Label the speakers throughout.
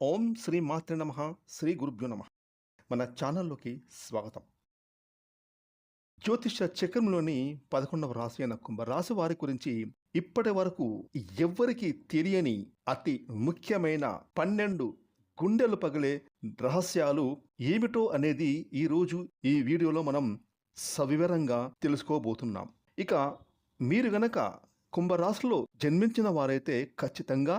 Speaker 1: ఓం శ్రీ మాతృ నమ శ్రీ గురుభ్యో నమ. మన ఛానల్లోకి స్వాగతం. జ్యోతిష చక్రంలోని పదకొండవ రాశి అయిన కుంభరాశి వారి గురించి ఇప్పటి వరకు ఎవ్వరికీ తెలియని అతి ముఖ్యమైన పన్నెండు గుండెలు పగిలే రహస్యాలు ఏమిటో అనేది ఈరోజు ఈ వీడియోలో మనం సవివరంగా తెలుసుకోబోతున్నాం. ఇక మీరు గనక కుంభరాశిలో జన్మించిన వారైతే ఖచ్చితంగా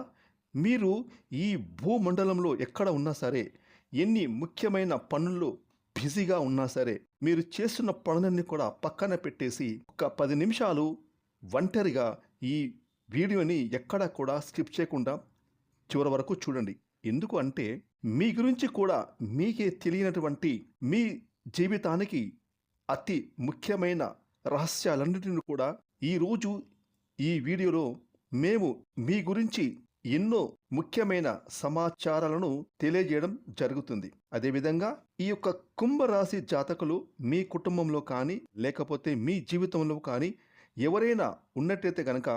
Speaker 1: మీరు ఈ భూమండలంలో ఎక్కడ ఉన్నా సరే ఎన్ని ముఖ్యమైన పనుల్లో బిజీగా ఉన్నా సరే మీరు చేస్తున్న పనులన్నీ కూడా పక్కన పెట్టేసి ఒక పది నిమిషాలు ఒంటరిగా ఈ వీడియోని ఎక్కడా కూడా స్కిప్ చేయకుండా చివరి వరకు చూడండి. ఎందుకు అంటే మీ గురించి కూడా మీకే తెలియనటువంటి మీ జీవితానికి అతి ముఖ్యమైన రహస్యాలన్నిటిని కూడా ఈరోజు ఈ వీడియోలో మేము మీ గురించి ఎన్నో ముఖ్యమైన సమాచారాలను తెలియజేయడం జరుగుతుంది. అదేవిధంగా ఈ యొక్క కుంభరాశి జాతకులు మీ కుటుంబంలో కానీ లేకపోతే మీ జీవితంలో కానీ ఎవరైనా ఉన్నట్టయితే కనుక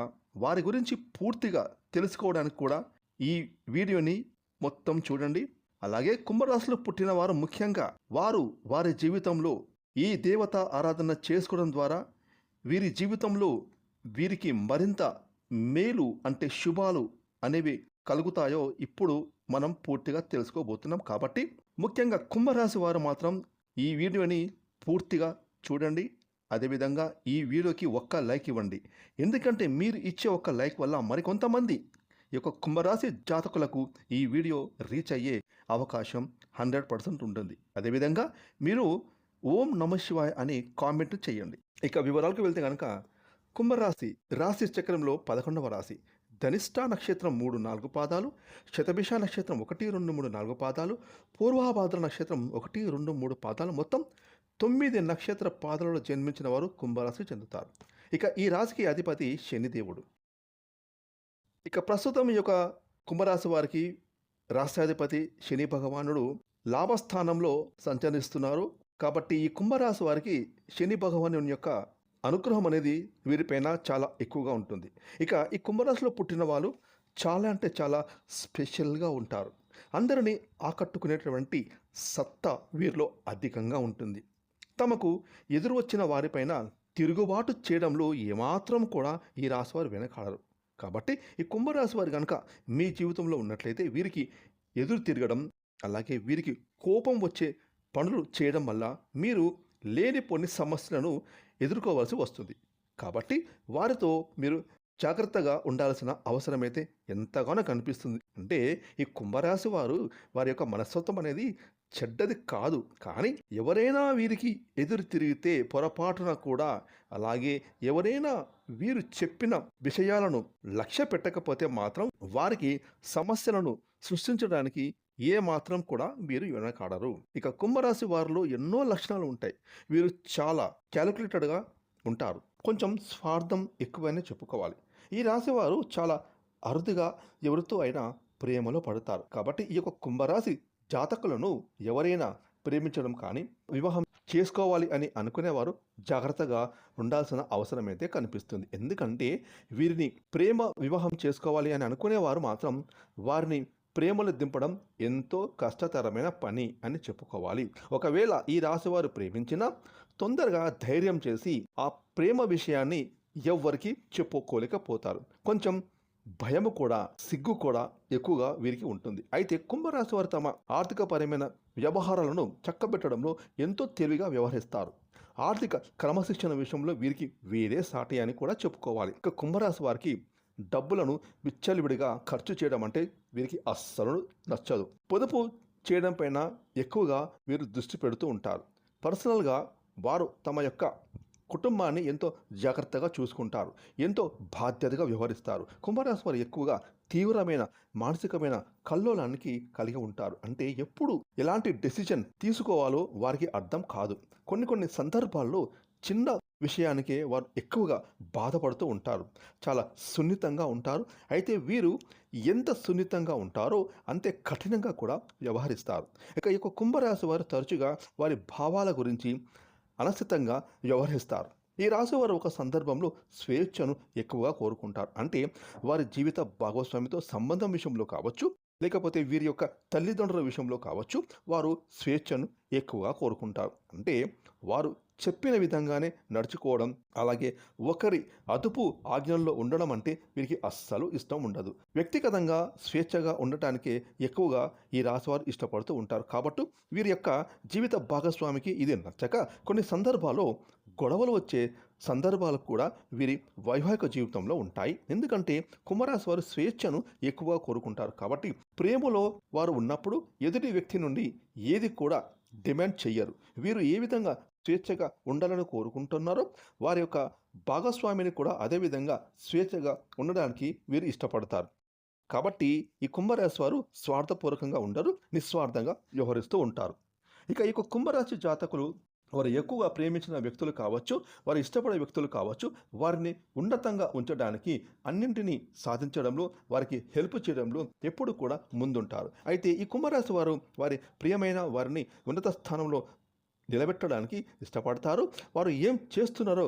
Speaker 1: వారి గురించి పూర్తిగా తెలుసుకోవడానికి కూడా ఈ వీడియోని మొత్తం చూడండి. అలాగే కుంభరాశిలో పుట్టిన వారు ముఖ్యంగా వారు వారి జీవితంలో ఈ దేవత ఆరాధన చేసుకోవడం ద్వారా వీరి జీవితంలో వీరికి మరింత మేలు అంటే శుభాలు అనేవి కలుగుతాయో ఇప్పుడు మనం పూర్తిగా తెలుసుకోబోతున్నాం కాబట్టి ముఖ్యంగా కుంభరాశి వారు మాత్రం ఈ వీడియోని పూర్తిగా చూడండి. అదేవిధంగా ఈ వీడియోకి ఒక్క లైక్ ఇవ్వండి. ఎందుకంటే మీరు ఇచ్చే ఒక్క లైక్ వల్ల మరికొంతమంది ఈ యొక్క కుంభరాశి జాతకులకు ఈ వీడియో రీచ్ అయ్యే అవకాశం హండ్రెడ్ పర్సెంట్ ఉంటుంది. అదేవిధంగా మీరు ఓం నమ శివాయ అని కామెంట్ చేయండి. ఇక వివరాలకు వెళ్తే కనుక కుంభరాశి రాశి చక్రంలో పదకొండవ రాశి. ధనిష్ట నక్షత్రం మూడు నాలుగు పాదాలు శతభిష నక్షత్రం ఒకటి రెండు మూడు నాలుగు పాదాలు పూర్వాభాద్ర నక్షత్రం ఒకటి రెండు మూడు పాదాలు. మొత్తం తొమ్మిది నక్షత్ర పాదాలలో జన్మించిన వారు కుంభరాశి చెందుతారు. ఇక ఈ రాశికి అధిపతి శనిదేవుడు. ఇక ప్రస్తుతం ఈ యొక్క కుంభరాశి వారికి రాష్ట్రాధిపతి శని భగవానుడు లాభస్థానంలో సంచరిస్తున్నారు. కాబట్టి ఈ కుంభరాశి వారికి శని భగవాను యొక్క అనుగ్రహం అనేది వీరిపైన చాలా ఎక్కువగా ఉంటుంది. ఇక ఈ కుంభరాశిలో పుట్టిన వాళ్ళు చాలా అంటే చాలా స్పెషల్గా ఉంటారు. అందరినీ ఆకట్టుకునేటువంటి సత్తా వీరిలో అధికంగా ఉంటుంది. తమకు ఎదురు వచ్చిన వారిపైన తిరుగుబాటు చేయడంలో ఏమాత్రం కూడా ఈ రాశివారు వెనకాడరు. కాబట్టి ఈ కుంభరాశి వారు కనుక మీ జీవితంలో ఉన్నట్లయితే వీరికి ఎదురు తిరగడం అలాగే వీరికి కోపం వచ్చే పనులు చేయడం వల్ల మీరు లేని కొన్ని సమస్యలను ఎదుర్కోవాల్సి వస్తుంది. కాబట్టి వారితో మీరు జాగ్రత్తగా ఉండాల్సిన అవసరమైతే ఎంతగానో కనిపిస్తుంది. అంటే ఈ కుంభరాశి వారు వారి యొక్క మనస్తత్వం అనేది చెడ్డది కాదు. కానీ ఎవరైనా వీరికి ఎదురు తిరిగితే పొరపాటున కూడా అలాగే ఎవరైనా వీరు చెప్పిన విషయాలను లక్ష్య పెట్టకపోతే మాత్రం వారికి సమస్యలను సృష్టించడానికి ఏ మాత్రం కూడా వీరు వెనకాడరు. ఇక కుంభరాశి వారిలో ఎన్నో లక్షణాలు ఉంటాయి. వీరు చాలా క్యాలిక్యులేటెడ్గా ఉంటారు. కొంచెం స్వార్థం ఎక్కువనే చెప్పుకోవాలి. ఈ రాశి వారు చాలా అరుదుగా ఎవరితో అయినా ప్రేమలో పడతారు. కాబట్టి ఈ యొక్క కుంభరాశి జాతకులను ఎవరైనా ప్రేమించడం కానీ వివాహం చేసుకోవాలి అని అనుకునేవారు జాగ్రత్తగా ఉండాల్సిన అవసరం అయితే కనిపిస్తుంది. ఎందుకంటే వీరిని ప్రేమ వివాహం చేసుకోవాలి అని అనుకునేవారు మాత్రం వారిని ప్రేమలు దింపడం ఎంతో కష్టతరమైన పని అని చెప్పుకోవాలి. ఒకవేళ ఈ రాశివారు ప్రేమించినా తొందరగా ధైర్యం చేసి ఆ ప్రేమ విషయాన్ని ఎవ్వరికి చెప్పుకోలేకపోతారు. కొంచెం భయము కూడా సిగ్గు కూడా ఎక్కువగా వీరికి ఉంటుంది. అయితే కుంభరాశి వారు తమ ఆర్థికపరమైన వ్యవహారాలను చక్కబెట్టడంలో ఎంతో తెలివిగా వ్యవహరిస్తారు. ఆర్థిక క్రమశిక్షణ విషయంలో వీరికి వేరే సాటి అని కూడా చెప్పుకోవాలి. ఇక కుంభరాశి వారికి డబ్బులను విచ్చలివిడిగా ఖర్చు చేయడం అంటే వీరికి అస్సలు నచ్చదు. పొదుపు చేయడం పైన ఎక్కువగా వీరు దృష్టి పెడుతూ ఉంటారు. పర్సనల్గా వారు తమ యొక్క కుటుంబాన్ని ఎంతో జాగ్రత్తగా చూసుకుంటారు. ఎంతో బాధ్యతగా వ్యవహరిస్తారు. కుంభరాశి వారు ఎక్కువగా తీవ్రమైన మానసికమైన కల్లోలానికి కలిగి ఉంటారు. అంటే ఎప్పుడు ఎలాంటి డెసిజన్ తీసుకోవాలో వారికి అర్థం కాదు. కొన్ని కొన్ని సందర్భాల్లో చిన్న విషయానికే వారు ఎక్కువగా బాధపడుతూ ఉంటారు. చాలా సున్నితంగా ఉంటారు. అయితే వీరు ఎంత సున్నితంగా ఉంటారో అంతే కఠినంగా కూడా వ్యవహరిస్తారు. ఇక ఈ యొక్క కుంభరాశి వారు తరచుగా వారి భావాల గురించి అనసితంగా వ్యవహరిస్తారు. ఈ రాశి వారు ఒక సందర్భంలో స్వేచ్ఛను ఎక్కువగా కోరుకుంటారు. అంటే వారి జీవిత భాగస్వామితో సంబంధం విషయంలో కావచ్చు లేకపోతే వీరి యొక్క తల్లిదండ్రుల విషయంలో కావచ్చు వారు స్వేచ్ఛను ఎక్కువగా కోరుకుంటారు. అంటే వారు చెప్పిన విధంగానే నడుచుకోవడం అలాగే ఒకరి అదుపు ఆజ్ఞల్లో ఉండడం అంటే వీరికి అస్సలు ఇష్టం ఉండదు. వ్యక్తిగతంగా స్వేచ్ఛగా ఉండటానికే ఎక్కువగా ఈ రాశివారు ఇష్టపడుతూ ఉంటారు. కాబట్టి వీరి యొక్క జీవిత భాగస్వామికి ఇది నచ్చక కొన్ని సందర్భాల్లో గొడవలు వచ్చే సందర్భాలు కూడా వీరి వైవాహిక జీవితంలో ఉంటాయి. ఎందుకంటే కుంభరాశి వారు స్వేచ్ఛను ఎక్కువగా కోరుకుంటారు. కాబట్టి ప్రేమలో వారు ఉన్నప్పుడు ఎదుటి వ్యక్తి నుండి ఏది కూడా డిమాండ్ చెయ్యరు. వీరు ఏ విధంగా స్వేచ్ఛగా ఉండాలని కోరుకుంటున్నారో. వారి యొక్క భాగస్వామిని కూడా అదేవిధంగా స్వేచ్ఛగా ఉండడానికి వీరు ఇష్టపడతారు. కాబట్టి ఈ కుంభరాశి వారు స్వార్థపూర్వకంగా ఉండరు నిస్వార్థంగా వ్యవహరిస్తూ ఉంటారు. ఇక ఈ కుంభరాశి జాతకులు వారు ఎక్కువగా ప్రేమించిన వ్యక్తులు కావచ్చు వారు ఇష్టపడే వ్యక్తులు కావచ్చు వారిని ఉన్నతంగా ఉంచడానికి అన్నింటినీ సాధించడంలో వారికి హెల్ప్ చేయడంలో ఎప్పుడు కూడా ముందుంటారు. అయితే ఈ కుంభరాశి వారు వారి ప్రియమైన వారిని ఉన్నత స్థానంలో నిలబెట్టడానికి ఇష్టపడతారు. వారు ఏం చేస్తున్నారో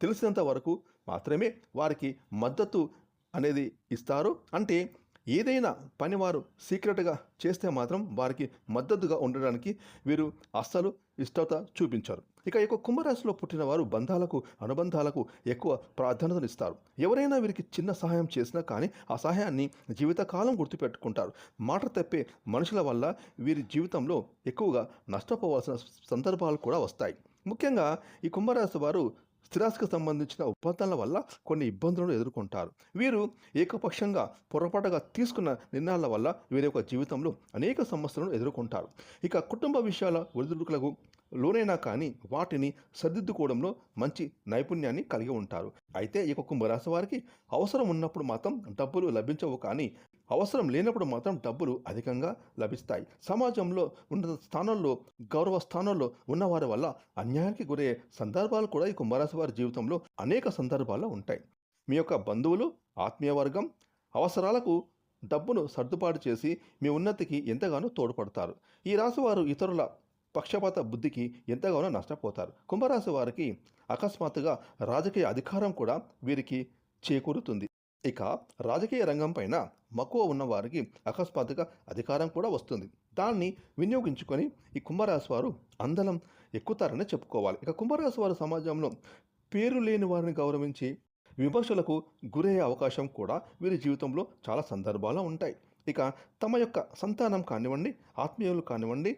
Speaker 1: తెలిసినంత వరకు మాత్రమే వారికి మద్దతు అనేది ఇస్తారు. అంటే ఏదైనా పని వారు సీక్రెట్గా చేస్తే మాత్రం వారికి మద్దతుగా ఉండడానికి వీరు అస్సలు ఇష్టత చూపించారు. ఇక ఈ యొక్క కుంభరాశిలో పుట్టిన వారు బంధాలకు అనుబంధాలకు ఎక్కువ ప్రాధాన్యతనిస్తారు ఎవరైనా వీరికి చిన్న సహాయం చేసినా కానీ ఆ సహాయాన్ని జీవితకాలం గుర్తుపెట్టుకుంటారు. మాట తప్పే మనుషుల వల్ల వీరి జీవితంలో ఎక్కువగా నష్టపోవాల్సిన సందర్భాలు కూడా వస్తాయి. ముఖ్యంగా ఈ కుంభరాశి వారు స్థిరాస్తికి సంబంధించిన ఒప్పందాల వల్ల కొన్ని ఇబ్బందులను ఎదుర్కొంటారు. వీరు ఏకపక్షంగా పొరపాటుగా తీసుకున్న నిర్ణయాల వల్ల వీరి యొక్క జీవితంలో అనేక సమస్యలను ఎదుర్కొంటారు. ఇక కుటుంబ విషయాల ఒడిదుడుకులకు లోనైనా కానీ వాటిని సర్దిద్దుకోవడంలో మంచి నైపుణ్యాన్ని కలిగి ఉంటారు. అయితే ఈ కుంభరాశి వారికి అవసరం ఉన్నప్పుడు మాత్రం డబ్బులు లభించవు కానీ అవసరం లేనప్పుడు మాత్రం డబ్బులు అధికంగా లభిస్తాయి. సమాజంలో ఉన్నత స్థానంలో గౌరవ స్థానంలో ఉన్నవారి వల్ల అన్యాయానికి గురయ్యే సందర్భాలు కూడా ఈ కుంభరాశి వారి జీవితంలో అనేక సందర్భాల్లో ఉంటాయి. మీ యొక్క బంధువులు ఆత్మీయ వర్గం అవసరాలకు డబ్బును సర్దుబాటు చేసి మీ ఉన్నతికి ఎంతగానో తోడ్పడతారు. ఈ రాశి వారు ఇతరుల పక్షపాత బుద్ధికి ఎంతగానో నష్టపోతారు. కుంభరాశి వారికి అకస్మాత్తుగా రాజకీయ అధికారం కూడా వీరికి చేకూరుతుంది. ఇక రాజకీయ రంగం పైన మక్కువ ఉన్నవారికి అకస్మాత్తుగా అధికారం కూడా వస్తుంది. దాన్ని వినియోగించుకొని ఈ కుంభరాశి వారు అందలం ఎక్కుతారని చెప్పుకోవాలి. ఇక కుంభరాశి వారు సమాజంలో పేరు లేని వారిని గౌరవించి విమర్శలకు గురయ్యే అవకాశం కూడా వీరి జీవితంలో చాలా సందర్భాలు ఉంటాయి. ఇక తమ యొక్క సంతానం కానివ్వండి ఆత్మీయులు కానివ్వండి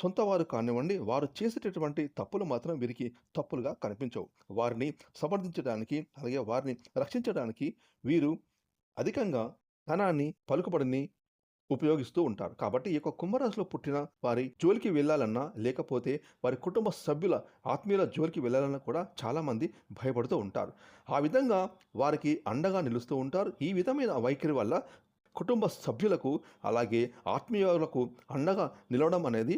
Speaker 1: సొంత వారు కానివ్వండి వారు చేసేటటువంటి తప్పులు మాత్రం వీరికి తప్పులుగా కనిపించవు. వారిని సమర్థించడానికి అలాగే వారిని రక్షించడానికి వీరు అధికంగా ధనాన్ని పలుకుబడిని ఉపయోగిస్తూ ఉంటారు. కాబట్టి ఈ యొక్క కుంభరాశిలో పుట్టిన వారి జోలికి వెళ్ళాలన్నా లేకపోతే వారి కుటుంబ సభ్యుల ఆత్మీయుల జోలికి వెళ్ళాలన్నా కూడా చాలామంది భయపడుతూ ఉంటారు. ఆ విధంగా వారికి అండగా నిలుస్తూ ఉంటారు. ఈ విధమైన వైఖరి వల్ల కుటుంబ సభ్యులకు అలాగే ఆత్మీయులకు అండగా నిలవడం అనేది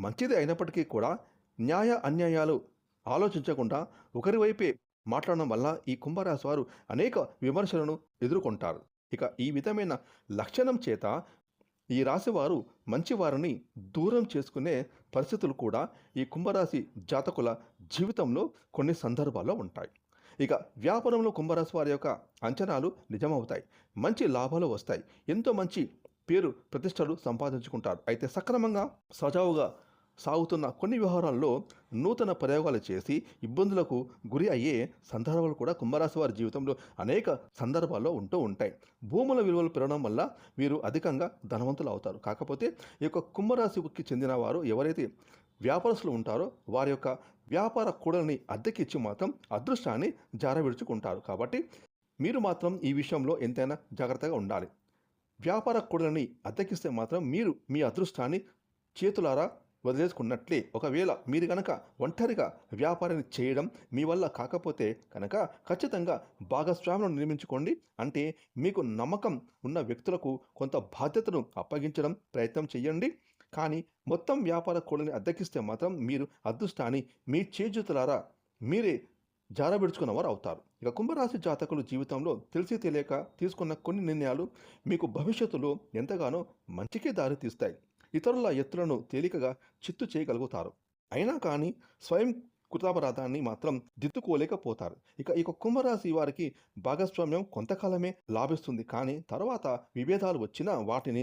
Speaker 1: మంచిది అయినప్పటికీ కూడా న్యాయ అన్యాయాలు ఆలోచించకుండా ఒకరి వైపే మాట్లాడడం వల్ల ఈ కుంభరాశి వారు అనేక విమర్శలను ఎదుర్కొంటారు. ఇక ఈ విధమైన లక్షణం చేత ఈ రాశివారు మంచివారిని మంచి వారిని దూరం చేసుకునే పరిస్థితులు కూడా ఈ కుంభరాశి జాతకుల జీవితంలో కొన్ని సందర్భాల్లో ఉంటాయి. ఇక వ్యాపారంలో కుంభరాశి వారి యొక్క అంచనాలు నిజమవుతాయి. మంచి లాభాలు వస్తాయి. ఎంతో మంచి పేరు ప్రతిష్టలు సంపాదించుకుంటారు. అయితే సక్రమంగా సజావుగా సాగుతున్న కొన్ని వ్యవహారాల్లో నూతన ప్రయోగాలు చేసి ఇబ్బందులకు గురి అయ్యే సందర్భాలు కూడా కుంభరాశి వారి జీవితంలో అనేక సందర్భాల్లో ఉంటూ ఉంటాయి. భూముల విలువలు పెరగడం వల్ల వీరు అధికంగా ధనవంతులు అవుతారు. కాకపోతే ఈ యొక్క కుంభరాశికి చెందిన వారు ఎవరైతే వ్యాపారస్తులు ఉంటారో వారి యొక్క వ్యాపార కూడలిని అద్దెకిచ్చి మాత్రం అదృష్టాన్ని జారవిడుచుకుంటారు. కాబట్టి మీరు మాత్రం ఈ విషయంలో ఎంతైనా జాగ్రత్తగా ఉండాలి. వ్యాపార కూడలిని అద్దెకిస్తే మాత్రం మీరు మీ అదృష్టాన్ని చేతులారా వదిలేసుకున్నట్లే. ఒకవేళ మీరు కనుక ఒంటరిగా వ్యాపారాన్ని చేయడం మీ వల్ల కాకపోతే కనుక ఖచ్చితంగా భాగస్వామ్యం నిర్మించుకోండి అంటే మీకు నమ్మకం ఉన్న వ్యక్తులకు కొంత బాధ్యతను అప్పగించడం ప్రయత్నం చేయండి కానీ మొత్తం వ్యాపార కూడని అద్దెకిస్తే మాత్రం మీరు అదృష్టాన్ని మీ చేజుతులారా మీరే జారబెడుచుకున్న వారు అవుతారు. ఇక కుంభరాశి జాతకులు జీవితంలో తెలిసి తెలియక తీసుకున్న కొన్ని నిర్ణయాలు మీకు భవిష్యత్తులో ఎంతగానో మంచికే దారి తీస్తాయి ఇతరుల ఎత్తులను తేలికగా చిత్తు చేయగలుగుతారు. అయినా కానీ స్వయం కృతాపరాధాన్ని మాత్రం దిద్దుకోలేకపోతారు. ఇక ఇక కుంభరాశి వారికి భాగస్వామ్యం కొంతకాలమే లాభిస్తుంది. కానీ తర్వాత విభేదాలు వచ్చినా వాటిని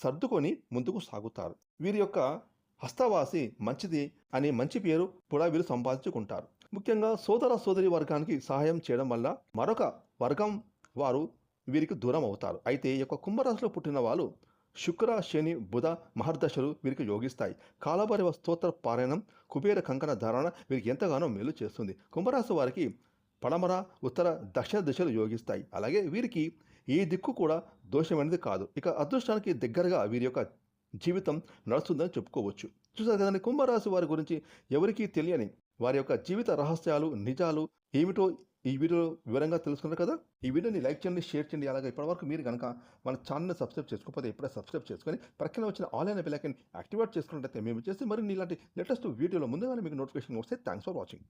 Speaker 1: సర్దుకొని ముందుకు సాగుతారు. వీరి యొక్క హస్తవాసి మంచిది అనే మంచి పేరు కూడా వీరు సంపాదించుకుంటారు. ముఖ్యంగా సోదర సోదరి వర్గానికి సహాయం చేయడం వల్ల మరొక వర్గం వారు వీరికి దూరం అవుతారు. అయితే ఈ యొక్క కుంభరాశిలో పుట్టిన వాళ్ళు శుక్ర శని బుధ మహర్దశలు వీరికి యోగిస్తాయి. కాలభైరవ స్తోత్ర పారాయణం కుబేర కంకణ ధారణ వీరికి ఎంతగానో మేలు చేస్తుంది. కుంభరాశి వారికి పడమర ఉత్తర దక్షిణ దిశలు యోగిస్తాయి. అలాగే వీరికి ఏ దిక్కు కూడా దోషమైనది కాదు. ఇక అదృష్టానికి దగ్గరగా వీరి యొక్క జీవితం నడుస్తుందని చెప్పుకోవచ్చు. చూసారు కదండి కుంభరాశి వారి గురించి ఎవరికీ తెలియని వారి యొక్క జీవిత రహస్యాలు నిజాలు ఏమిటో ఈ వీడియో వివరంగా తెలుసుకున్నారు కదా? ఈ వీడియోని లైక్ చేయండి షేర్ చేయండి. అలాగే ఇప్పటివరకు మీరు కనుక మన ఛానల్ని సబ్స్క్రైబ్ చేసుకోకపోతే ఇప్పుడే సబ్స్క్రైబ్ చేసుకొని ప్రక్కన వచ్చిన ఆన్లైన్ బెల్ యాక్టివేట్ చేసుకున్నట్లయితే మేము చేసి మరి ఇలాంటి లేటెస్ట్ వీడియోలో ముందుగానే మీకు నోటిఫికేషన్ వస్తే థ్యాంక్స్ ఫర్ వాచింగ్